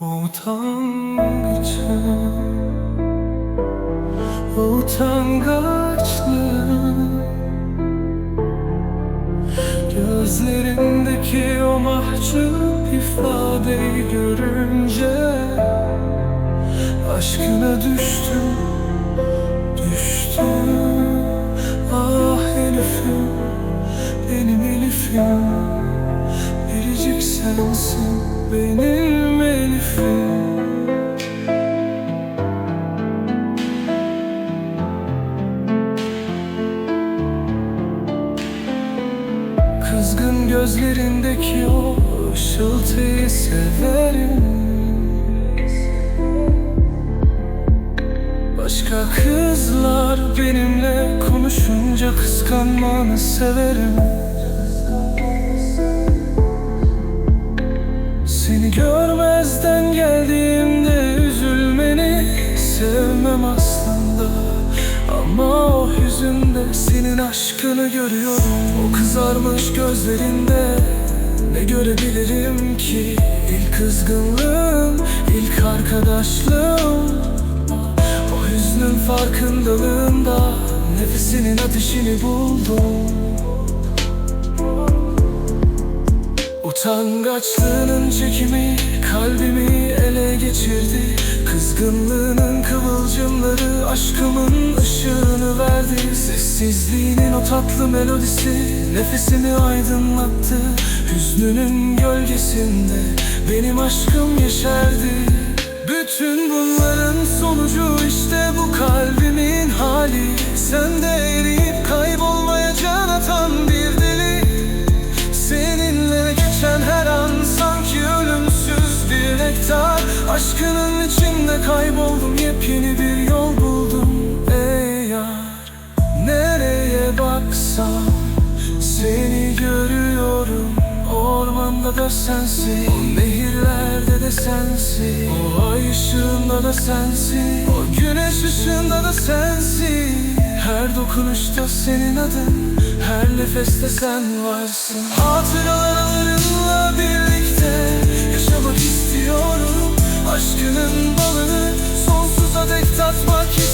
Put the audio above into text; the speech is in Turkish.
Utangıçım Utangaçlığım Gözlerindeki o mahcup ifadeyi görünce Aşkına düştüm, düştüm. Ah Elif'im, benim Elif'im. Biricik sensin, benim Kızgın gözlerindeki o ışıltıyı severim. Başka kızlar benimle konuşunca kıskanmanı severim Seni görmezden geldiğimde üzülmeni sevmem aslında. Ama o yüzünde senin aşkını görüyorum. O kızarmış gözlerinde ne görebilirim ki? İlk kızgınlığım, ilk arkadaşlığım. O hüznün farkındalığında nefesinin ateşini buldum Utangaçlığının çekimi kalbimi ele geçirdi. Kızgınlığının kıvılcımları aşkımın ışığını verdi. Sessizliğinin o tatlı melodisi nefesimi aydınlattı. Hüznünün gölgesinde benim aşkım yeşerdi. Bütün bunların sonucu işte bu kalbimin hali Aşkının içinde kayboldum yepyeni bir yol buldum. Ey yar Nereye baksam seni görüyorum. Ormanda da sensin O nehirlerde de sensin. O ay ışığında da sensin O güneş ışığında da sensin. Her dokunuşta senin adın Her nefeste sen varsın. Hatıralarınla birlikte just what you